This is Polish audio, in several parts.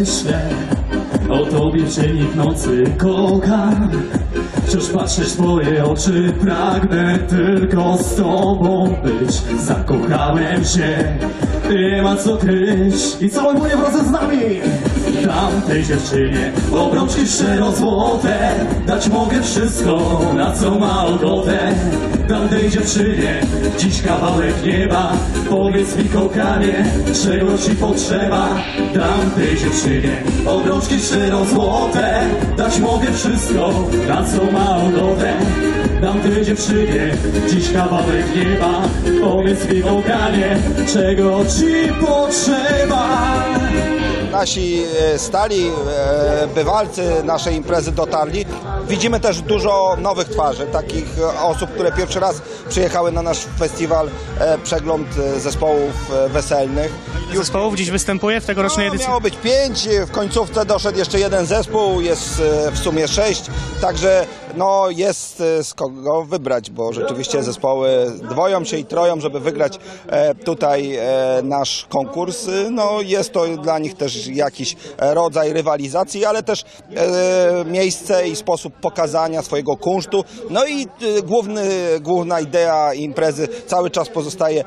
myślę o tobie w cieni w nocy kocham Wciąż patrzę w twoje oczy, pragnę tylko z tobą być. Zakochałem się, nie ma co kryć. I cały mój razem z nami? Tamtej dziewczynie obrączki szczero złote. Dać mogę wszystko, na co ma ochotę Tamtej dziewczynie dziś kawałek nieba. Powiedz mi kochanie, czego ci potrzeba? Tamtej dziewczynie obrączki szczero złote. Dać mogę wszystko, na co ma ochotę. Tamtej dziewczynie dziś kawałek nieba. Powiedz mi kochanie, czego ci potrzeba? Nasi e, stali e, bywalcy naszej imprezy dotarli. Widzimy też dużo nowych twarzy, takich e, osób, które pierwszy raz przyjechały na nasz festiwal, e, przegląd e, zespołów weselnych. Zespołów dziś występuje w tegorocznej No, edycji? miało być pięć, w końcówce doszedł jeszcze jeden zespół, jest w sumie sześć, także no, jest e, z kogo wybrać, bo rzeczywiście zespoły dwoją się i troją, żeby wygrać e, tutaj e, nasz konkurs. No, jest to dla nich też jakiś rodzaj rywalizacji, ale też miejsce i sposób pokazania swojego kunsztu. No i główny, główna idea imprezy cały czas pozostaje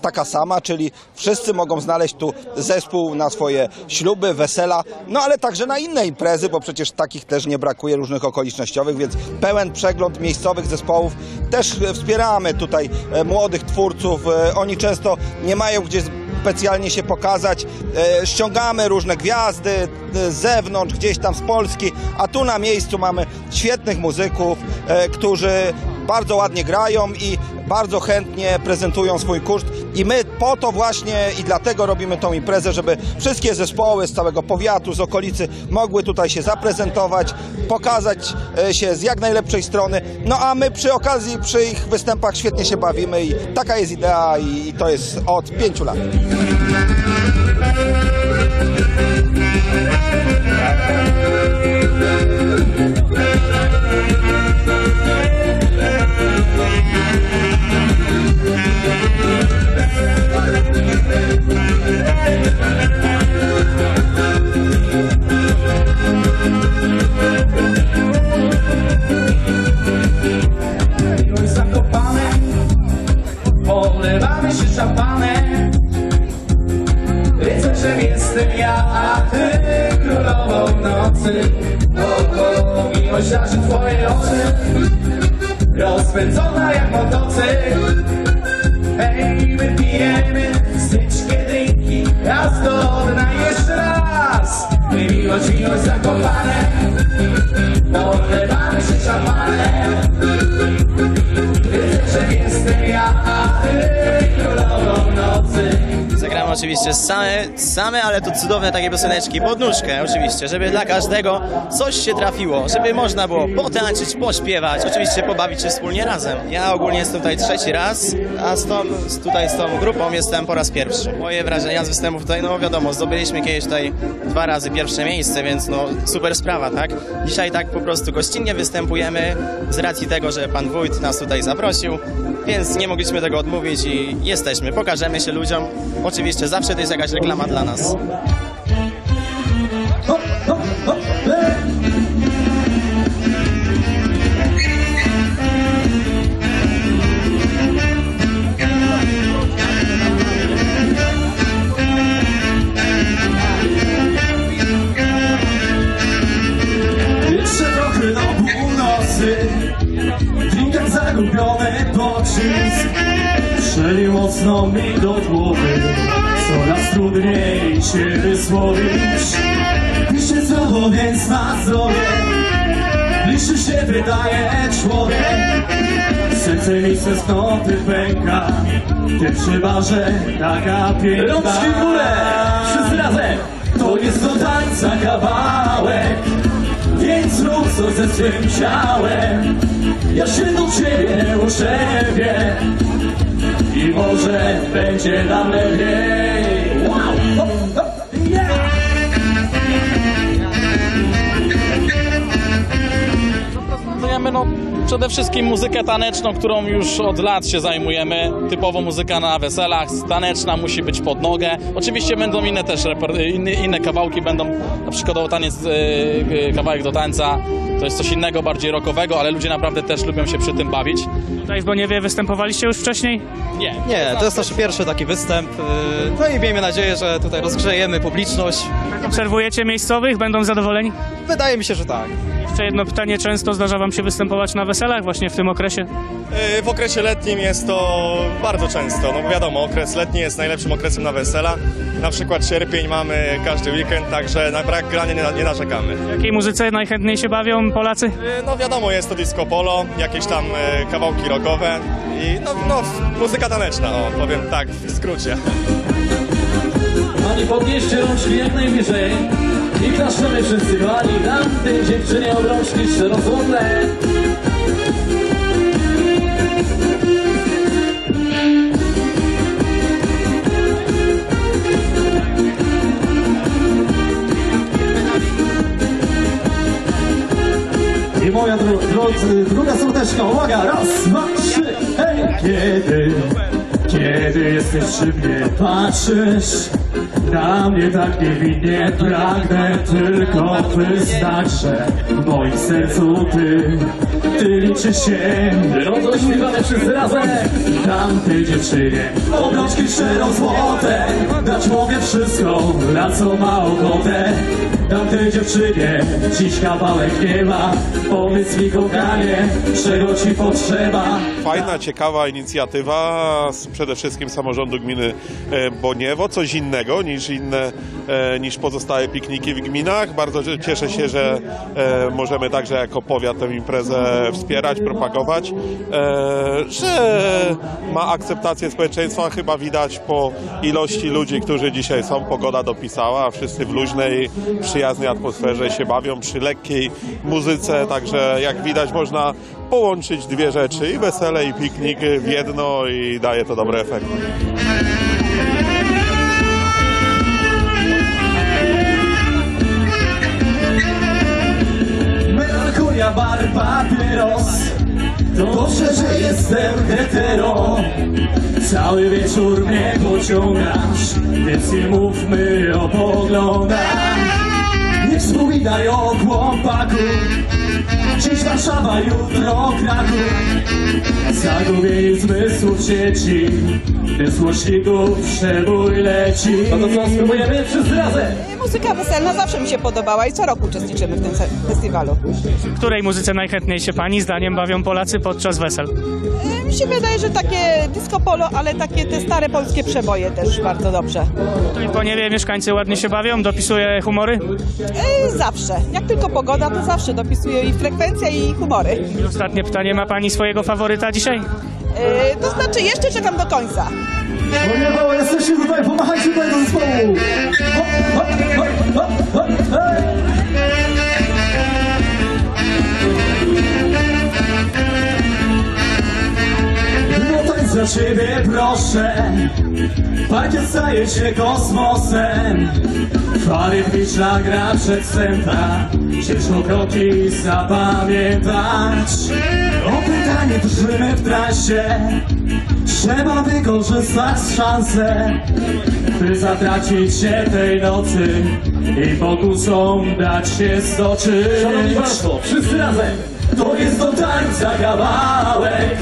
taka sama, czyli wszyscy mogą znaleźć tu zespół na swoje śluby, wesela, no ale także na inne imprezy, bo przecież takich też nie brakuje różnych okolicznościowych, więc pełen przegląd miejscowych zespołów. Też e, wspieramy tutaj e, młodych twórców. E, Oni często nie mają gdzie specjalnie się pokazać. Ściągamy różne gwiazdy z zewnątrz, gdzieś tam z Polski, a tu na miejscu mamy świetnych muzyków, którzy bardzo ładnie grają i bardzo chętnie prezentują swój koszt i my po to właśnie i dlatego robimy tą imprezę, żeby wszystkie zespoły z całego powiatu, z okolicy mogły tutaj się zaprezentować, pokazać e, się z jak najlepszej strony, no a my przy okazji, przy ich występach świetnie się bawimy i taka jest idea i, to jest od pięciu lat. Miłość jestem ja, a ty królową nocy. O, o, miłość żarzy twoje oczy, rozpędzona jak motocykl. Hej, wypijemy styczkie drinki, raz do jeszcze raz. My miłość, miłość zakopane, oczywiście same, same, ale to cudowne takie pioseneczki, podnóżkę oczywiście, żeby dla każdego coś się trafiło, żeby można było potańczyć, pośpiewać, oczywiście pobawić się wspólnie razem. Ja ogólnie jestem tutaj trzeci raz, a z tą, tutaj z tą grupą jestem po raz pierwszy. Moje wrażenia z występów tutaj, no wiadomo, zdobyliśmy kiedyś tutaj dwa razy pierwsze miejsce, więc no super sprawa, tak? Dzisiaj tak po prostu gościnnie występujemy z racji tego, że pan wójt nas tutaj zaprosił, więc nie mogliśmy tego odmówić i jesteśmy, pokażemy się ludziom. Oczywiście zawsze to jest jakaś reklama dla nas. Zagubiony pocisk Strzelił mocno mi do głowy się wysłowić Pisze zdrowo, więc na zdrowie Liczy się wydaje człowiek. Serce mi ze skąty pęka Ty barze taka piękna. Rączki w górę, wszyscy razem. To jest do tańca kawałek. Więc rób co ze swym ciałem. Ja się do ciebie uczepię I może będzie nam lepiej No, Przede wszystkim muzykę taneczną, którą już od lat się zajmujemy. Typowo muzyka na weselach, taneczna musi być pod nogę. Oczywiście będą inne też reper- inne, inne kawałki, będą na przykład o taniec, e, e, kawałek do tańca. To jest coś innego, bardziej rockowego, ale ludzie naprawdę też lubią się przy tym bawić. Tutaj w Boniewie występowaliście już wcześniej? Nie, Nie, to jest nasz pierwszy taki występ. No i miejmy nadzieję, że tutaj rozgrzejemy publiczność. Obserwujecie miejscowych? Będą zadowoleni? Wydaje mi się, że tak. Jeszcze jedno pytanie. Często zdarza wam się występować na weselach właśnie w tym okresie? W okresie letnim jest to bardzo często. No bo wiadomo, okres letni jest najlepszym okresem na wesela. Na przykład sierpień mamy każdy weekend, także na brak grania nie, nie narzekamy. W jakiej muzyce najchętniej się bawią Polacy? E, No wiadomo, jest to disco polo, jakieś tam e, kawałki rockowe i no, no muzyka taneczna, o, powiem tak w skrócie. Pani podnieście rączki jak najwyżej i wszyscy Pani dam tej dziewczynie obrączki szerozłotne I moja dro drodzy, druga słoneczka, uwaga, raz, dwa, trzy, hej! Kiedy, kiedy jesteś przy mnie, patrzysz na mnie tak niewinnie, pragnę tylko wyznać, że w moim sercu ty, ty liczysz się. Rodzo śpiewamy wszyscy razem, dam tej dziewczynie obrączki szczero-złote, dać mogę wszystko, na co ma ochotę. Dam tej dziewczynie dziś kawałek nieba Powiedz mi kochanie, czego ci potrzeba? Fajna, ciekawa inicjatywa. Z przede wszystkim samorządu gminy e, Boniewo, coś innego niż inne, e, niż pozostałe pikniki w gminach. Bardzo cieszę się, że e, możemy także jako powiat tę imprezę wspierać, propagować, że ma akceptację społeczeństwa, chyba widać po ilości ludzi, którzy dzisiaj są. Pogoda dopisała, wszyscy w luźnej, przyjaznej atmosferze się bawią przy lekkiej muzyce, także jak widać można połączyć dwie rzeczy, i wesele, i piknik w jedno i daje to dobry efekt. Melancholia, bar, papieros. Dobrze, że jestem hetero. Cały wieczór mnie pociągasz Więc nie mówmy o poglądach wspominaj o chłopaku Dziś Warszawa, jutro Kraków Zagubieni zmysłów sieci Bez głośników przebój leci No to co, spróbujemy wszyscy razem Muzyka weselna zawsze mi się podobała i co roku uczestniczymy w tym festiwalu. W której muzyce najchętniej się pani zdaniem bawią Polacy podczas wesel? Mi się wydaje, że takie disco polo, ale takie te stare polskie przeboje też bardzo dobrze. Tutaj w Boniewie mieszkańcy ładnie się bawią, dopisuje humory. Zawsze. Jak tylko pogoda, to zawsze dopisuję i frekwencja i humory. I ostatnie pytanie, ma pani swojego faworyta dzisiaj? E, To znaczy jeszcze czekam do końca. Ponieważ jesteście tutaj, pomachajcie tutaj do zespołu! Hop, hop, hop, hop, hop, za ciebie proszę. Parkiet staje się kosmosem. Fary wliczna gra przedstępna Ciężko kroki zapamiętać. O pytanie drżymy w trasie. Trzeba wykorzystać szansę By zatracić się tej nocy I pokusą dać się stoczyć. Szanowni Państwo, wszyscy razem. To jest do tańca kawałek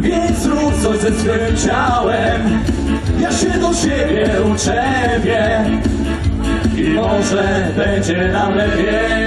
Więc rób coś ze swym ciałem. Ja się do siebie uczepię I może będzie nam lepiej